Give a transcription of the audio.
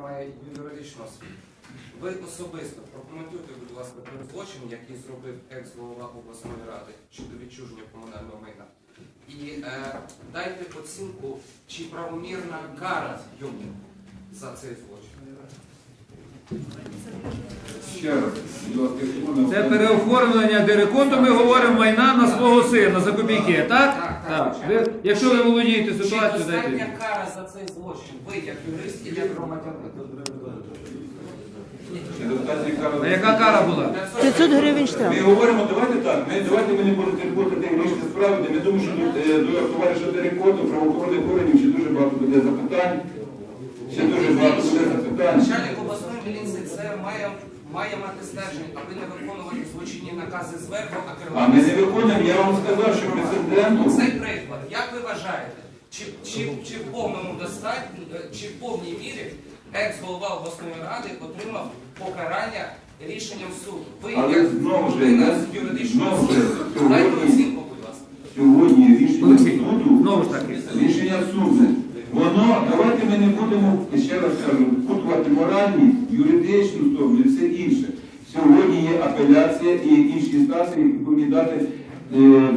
має юридичну освіту. Ви особисто прокоментуйте, будь ласка, той злочин, який зробив екс-голова обласної ради щодо відчуження комунального майна. І е, дайте оцінку, чи правомірна кара йому за цей злочин. Ще раз, Це переоформлення диреконту, ми говоримо майна на свого сина за копійки, так? Так, так. Ви, якщо ви володієте Чи ситуацією, достатня кара за цей злочин? Ви як юрист і як громадянин? Кара? А яка кара була? 500 гривень штраф. Ми говоримо, давайте так. Ми давайте ми не будемо терпоти вирішити справи, де ми думаємо, що тут е, до товариша Дерекоту, правоохоронних органів ще дуже багато буде запитань. Ще дуже багато буде запитань. Начальник обласної міліції це має, має мати стеження, аби не виконувати злочинні накази зверху, а А ми не керувати. виконуємо, я вам сказав, що прецеденту. Цей приклад, як ви вважаєте, чи, чи, чи в повному достатньо, чи в повній мірі екс-голова обласної ради отримав покарання рішенням суду? Ви Але як знову ж, людина з юридичної знову ж, освіти, дайте сьогодні- оцінку, будь ласка. Сьогодні рішення суду. знову ж таки. Рішення судне. Воно, давайте ми не будемо, ще раз кажу, впутувати моральні, юридичну сторону і все інше. Сьогодні є апеляція і інші інстанції, які повинні дати е,